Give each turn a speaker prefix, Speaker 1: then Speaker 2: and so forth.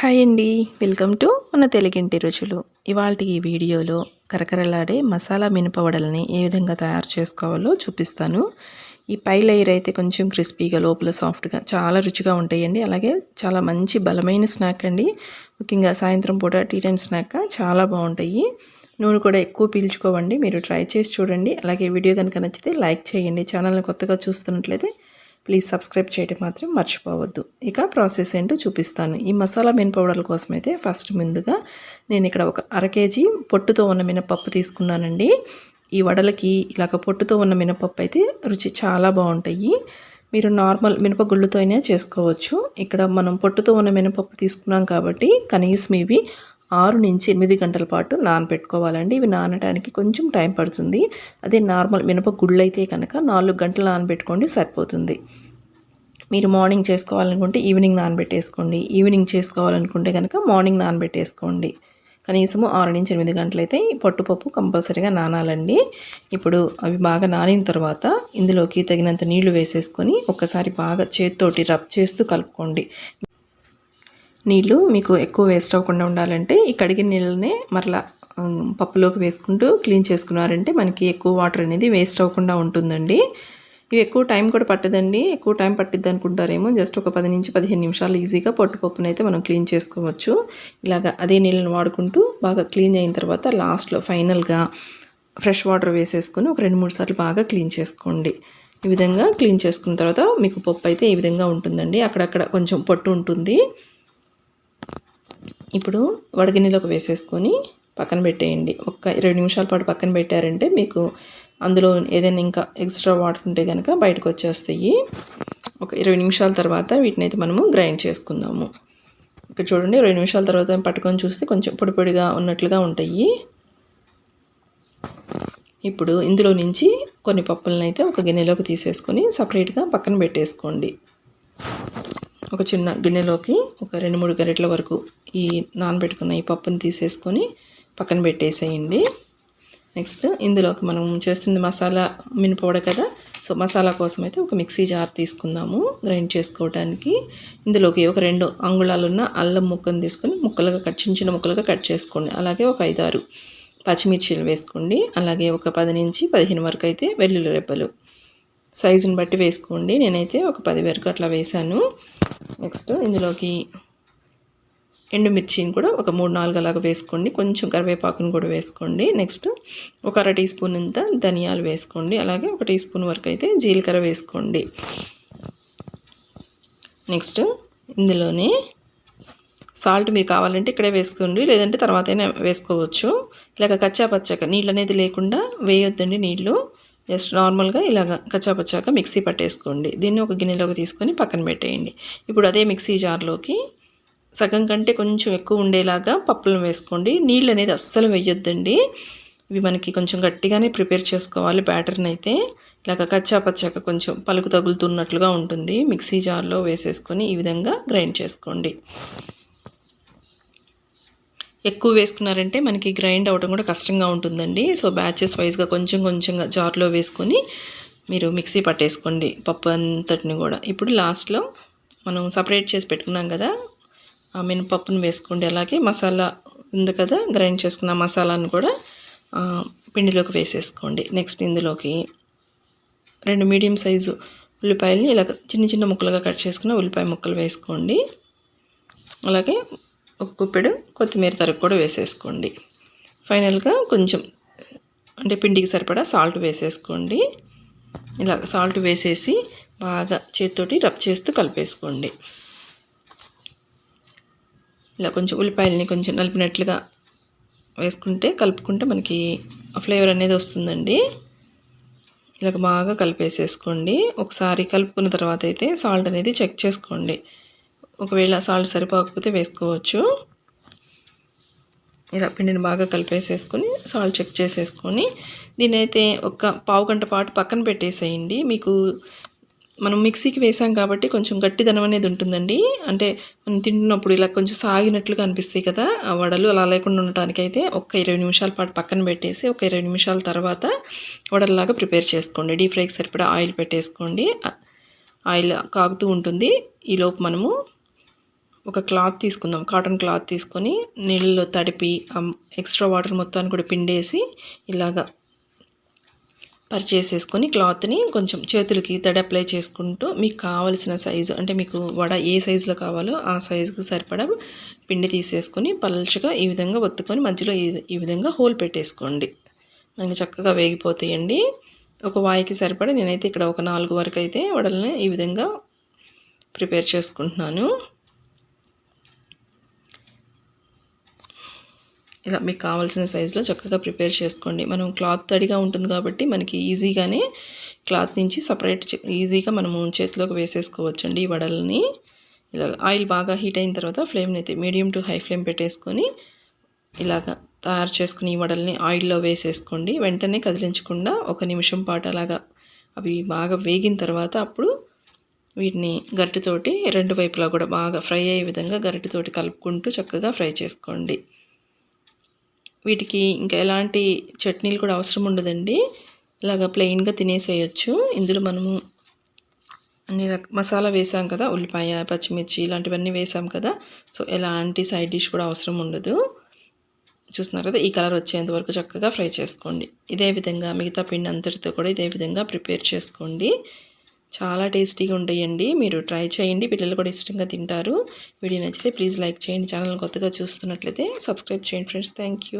Speaker 1: Hi అండి. Welcome to మన తెలుగింటి రుచులు. ఇవాళ ఈ వీడియోలో కరకరలాడే మసాలా మినపవడలని ఏ విధంగా తయారు చేసుకోవాలో చూపిస్తాను. ఈ పై లేయర్ అయితే కొంచెం క్రిస్పీగా లోపల సాఫ్ట్గా చాలా రుచిగా ఉంటాయండి. అలాగే చాలా మంచి బలమైన స్నాక్ అండి. ముఖ్యంగా సాయంత్రం పూట టీ టైం స్నాక్ చాలా బాగుంటాయి. నూనె కూడా ఎక్కువ పీల్చుకోవండి. మీరు ట్రై చేసి చూడండి. అలాగే వీడియో కనుక నచ్చితే లైక్ చేయండి. ఛానల్ని కొత్తగా చూస్తున్నట్లయితే ప్లీజ్ సబ్స్క్రైబ్ చేయడం మాత్రం మర్చిపోవద్దు. ఇక ప్రాసెస్ ఏంటో చూపిస్తాను. ఈ మసాలా మినపౌడర్ల కోసం అయితే ఫస్ట్ ముందుగా నేను ఇక్కడ ఒక అర కేజీ పొట్టుతో ఉన్న మినపప్పు తీసుకున్నానండి. ఈ వడలకి ఇలాగ పొట్టుతో ఉన్న మినపప్పు అయితే రుచి చాలా బాగుంటాయి. మీరు నార్మల్ మినపగుళ్ళతో అయినా చేసుకోవచ్చు. ఇక్కడ మనం పొట్టుతో ఉన్న మినపప్పు తీసుకున్నాం కాబట్టి కనీసం ఇవి ఆరు నుంచి ఎనిమిది గంటల పాటు నానబెట్టుకోవాలండి. ఇవి నానడానికి కొంచెం టైం పడుతుంది. అదే నార్మల్ మినప గుళ్ళు అయితే కనుక నాలుగు గంటలు నానబెట్టుకోండి సరిపోతుంది. మీరు మార్నింగ్ చేసుకోవాలనుకుంటే ఈవినింగ్ నానబెట్టేసుకోండి. ఈవినింగ్ చేసుకోవాలనుకుంటే కనుక మార్నింగ్ నానబెట్టేసుకోండి. కనీసము ఆరు నుంచి ఎనిమిది గంటలైతే ఈ కంపల్సరీగా నానాలండి. ఇప్పుడు అవి బాగా నానిన తర్వాత ఇందులోకి తగినంత నీళ్ళు వేసేసుకొని ఒకసారి బాగా చేతితోటి రబ్ చేస్తూ కలుపుకోండి. నీళ్ళు మీకు ఎక్కువ వేస్ట్ అవ్వకుండా ఉండాలంటే ఈ కడిగిన నీళ్ళనే మరలా పప్పులోకి వేసుకుంటూ క్లీన్ చేసుకున్నారంటే మనకి ఎక్కువ వాటర్ అనేది వేస్ట్ అవ్వకుండా ఉంటుందండి. ఇవి ఎక్కువ టైం కూడా పట్టదండి. ఎక్కువ టైం పట్టిద్ది అనుకుంటారేమో. జస్ట్ ఒక పది నుంచి పదిహేను నిమిషాలు ఈజీగా పొట్టుపప్పును అయితే మనం క్లీన్ చేసుకోవచ్చు. ఇలాగ అదే నీళ్ళని వాడుకుంటూ బాగా క్లీన్ అయిన తర్వాత లాస్ట్లో ఫైనల్గా ఫ్రెష్ వాటర్ వేసేసుకొని ఒక రెండు మూడు సార్లు బాగా క్లీన్ చేసుకోండి. ఈ విధంగా క్లీన్ చేసుకున్న తర్వాత మీకు పప్పు అయితే ఈ విధంగా ఉంటుందండి. అక్కడక్కడ కొంచెం పొట్టు ఉంటుంది. ఇప్పుడు వడగిన్నెలోకి వేసేసుకొని పక్కన పెట్టేయండి. ఒక ఇరవై నిమిషాల పాటు పక్కన పెట్టారంటే మీకు అందులో ఏదైనా ఇంకా ఎక్స్ట్రా వాటర్ ఉంటే కనుక బయటకు వచ్చేస్తాయి. ఒక ఇరవై నిమిషాల తర్వాత వీటిని అయితే మనము గ్రైండ్ చేసుకుందాము. ఇక్కడ చూడండి ఇరవై నిమిషాల తర్వాత పట్టుకొని చూస్తే కొంచెం పొడి పొడిగా ఉన్నట్లుగా ఉంటాయి. ఇప్పుడు ఇందులో నుంచి కొన్ని పప్పులను అయితే ఒక గిన్నెలోకి తీసేసుకొని సపరేట్గా పక్కన పెట్టేసుకోండి. ఒక చిన్న గిన్నెలోకి ఒక రెండు మూడు గరిటల వరకు ఈ నానబెట్టుకున్న ఈ పప్పుని తీసేసుకొని పక్కన పెట్టేసేయండి. నెక్స్ట్ ఇందులోకి మనం చేస్తుంది మసాలా మినపవడ కదా? సో మసాలా కోసం అయితే ఒక మిక్సీ జార్ తీసుకుందాము గ్రైండ్ చేసుకోవడానికి ఇందులోకి ఒక రెండు అంగుళాలున్న అల్లం ముక్కను తీసుకొని ముక్కలుగా కట్ చిన్న చిన్న ముక్కలుగా కట్ చేసుకోండి. అలాగే ఒక ఐదారు పచ్చిమిర్చీలు వేసుకోండి. అలాగే ఒక పది నుంచి పదిహేను వరకు అయితే వెల్లుల్లి రెబ్బలు. సైజుని బట్టి వేసుకోండి. నేనైతే ఒక పది వరకు అట్లా వేసాను నెక్స్ట్ ఇందులోకి ఎండుమిర్చిని కూడా ఒక మూడు నాలుగు అలాగా వేసుకోండి. కొంచెం కరివేపాకును కూడా వేసుకోండి. నెక్స్ట్ ఒక అర టీ స్పూన్ ఇంత ధనియాలు వేసుకోండి. అలాగే ఒక టీ స్పూన్ వరకు అయితే జీలకర్ర వేసుకోండి. నెక్స్ట్ ఇందులోనే సాల్ట్ మీరు కావాలంటే ఇక్కడే వేసుకోండి. లేదంటే తర్వాతైనా వేసుకోవచ్చు. ఇలాగ కచ్చా పచ్చక నీళ్ళు అనేది లేకుండా వేయొద్దండి నీళ్ళు. జస్ట్ నార్మల్గా ఇలాగ కచ్చాపచ్చాక మిక్సీ పట్టేసుకోండి. దీన్ని ఒక గిన్నెలోకి తీసుకొని పక్కన పెట్టేయండి. ఇప్పుడు అదే మిక్సీ జార్లోకి సగం కంటే కొంచెం ఎక్కువ ఉండేలాగా పప్పులను వేసుకోండి. నీళ్ళు అనేది అస్సలు వేయొద్దండి. ఇవి మనకి కొంచెం గట్టిగానే ప్రిపేర్ చేసుకోవాలి బ్యాటర్ని అయితే. ఇలాగ కచ్చాపచ్చాక కొంచెం పలుకు తగులుతున్నట్లుగా ఉంటుంది. మిక్సీ జార్లో వేసేసుకొని ఈ విధంగా గ్రైండ్ చేసుకోండి. ఎక్కువ వేసుకున్నారంటే మనకి గ్రైండ్ అవ్వడం కూడా కష్టంగా ఉంటుందండి. సో బ్యాచెస్ వైజ్గా కొంచెం కొంచెంగా జార్లో వేసుకొని మీరు మిక్సీ పట్టేసుకోండి పప్పు అంతటిని కూడా. ఇప్పుడు లాస్ట్లో మనం సపరేట్ చేసి పెట్టుకున్నాం కదా ఆ మినపప్పును వేసుకోండి. అలాగే మసాలా ఉంది కదా గ్రైండ్ చేసుకున్న మసాలాను కూడా పిండిలోకి వేసేసుకోండి. నెక్స్ట్ ఇందులోకి రెండు మీడియం సైజు ఉల్లిపాయలని ఇలా చిన్న చిన్న ముక్కలుగా కట్ చేసుకున్న ఉల్లిపాయ ముక్కలు వేసుకోండి. అలాగే ఒక కుప్పెడు కొత్తిమీర తరుగు కూడా వేసేసుకోండి. ఫైనల్గా కొంచెం అంటే పిండికి సరిపడా సాల్ట్ వేసేసుకోండి. ఇలా సాల్ట్ వేసేసి బాగా చేతితోటి రబ్ చేస్తూ కలిపేసుకోండి. ఇలా కొంచెం ఉల్లిపాయలని కొంచెం నలిపినట్లుగా వేసుకుంటే కలుపుకుంటే మనకి ఫ్లేవర్ అనేది వస్తుందండి. ఇలాగ బాగా కలిపేసేసుకోండి. ఒకసారి కలుపుకున్న తర్వాత అయితే సాల్ట్ అనేది చెక్ చేసుకోండి. ఒకవేళ సాల్ట్ సరిపోకపోతే వేసుకోవచ్చు. ఇలా పిండిని బాగా కలిపేసేసుకొని సాల్ట్ చెక్ చేసేసుకొని దీని అయితే ఒక పావు గంట పాటు పక్కన పెట్టేసేయండి. మీకు మనం మిక్సీకి వేసాం కాబట్టి కొంచెం గట్టిదనం అనేది ఉంటుందండి. అంటే మనం తింటున్నప్పుడు ఇలా కొంచెం సాగినట్లుగా అనిపిస్తాయి కదా ఆ వడలు అలా లేకుండా ఉండటానికి అయితే ఒక ఇరవై నిమిషాల పాటు పక్కన పెట్టేసి ఒక ఇరవై నిమిషాల తర్వాత వడల్లాగా ప్రిపేర్ చేసుకోండి. డీప్ ఫ్రైకి సరిపడా ఆయిల్ పెట్టేసుకోండి. ఆయిల్ కాగుతూ ఉంటుంది. ఈలోపు మనము ఒక క్లాత్ తీసుకుందాం. కాటన్ క్లాత్ తీసుకొని నీళ్ళలో తడిపి ఎక్స్ట్రా వాటర్ మొత్తాన్ని కూడా పిండేసి ఇలాగా పరిచేసేసుకొని క్లాత్ని కొంచెం చేతులకి తడి అప్లై చేసుకుంటూ మీకు కావలసిన సైజు అంటే మీకు వడ ఏ సైజులో కావాలో ఆ సైజుకి సరిపడా పిండి తీసేసుకొని పలచగా ఈ విధంగా ఒత్తుకొని మధ్యలో ఈ- ఈ విధంగా హోల్ పెట్టేసుకోండి. మనకి చక్కగా వేగిపోతాయండి. ఒక వాయికి సరిపడా నేనైతే ఇక్కడ ఒక నాలుగు వరకు అయితే వడల్ని ఈ విధంగా ప్రిపేర్ చేసుకుంటున్నాను. ఇలా మీకు కావాల్సిన సైజులో చక్కగా ప్రిపేర్ చేసుకోండి. మనం క్లాత్ తడిగా ఉంటుంది కాబట్టి మనకి ఈజీగానే క్లాత్ నుంచి సపరేట్ ఈజీగా మనము చేతిలోకి వేసేసుకోవచ్చండి ఈ వడల్ని. ఇలా ఆయిల్ బాగా హీట్ అయిన తర్వాత ఫ్లేమ్ని అయితే మీడియం టు హై ఫ్లేమ్ పెట్టేసుకొని ఇలాగ తయారు చేసుకుని ఈ వడల్ని ఆయిల్లో వేసేసుకోండి. వెంటనే కదిలించకుండా ఒక నిమిషం పాటు అలాగా అవి బాగా వేగిన తర్వాత అప్పుడు వీటిని గరిటెతోటి రెండు వైపులా కూడా బాగా ఫ్రై అయ్యే విధంగా గరిటెతోటి కలుపుకుంటూ చక్కగా ఫ్రై చేసుకోండి. వీటికి ఇంకా ఎలాంటి చట్నీలు కూడా అవసరం ఉండదండి. ఇలాగ ప్లెయిన్గా తినేసేయచ్చు. ఇందులో మనము అన్ని రక మసాలా వేసాం కదా ఉల్లిపాయ పచ్చిమిర్చి ఇలాంటివన్నీ వేసాం కదా సో ఎలాంటి సైడ్ డిష్ కూడా అవసరం ఉండదు. చూస్తున్నారు కదా ఈ కలర్ వచ్చేంత వరకు చక్కగా ఫ్రై చేసుకోండి. ఇదే విధంగా మిగతా పిండి అంతటితో కూడా ఇదే విధంగా ప్రిపేర్ చేసుకోండి. చాలా టేస్టీగా ఉంటాయండి. మీరు ట్రై చేయండి. పిల్లలు కూడా ఇష్టంగా తింటారు. వీడియో నచ్చితే ప్లీజ్ లైక్ చేయండి. ఛానల్ కొత్తగా చూస్తున్నట్లయితే సబ్స్క్రైబ్ చేయండి ఫ్రెండ్స్. Thank you.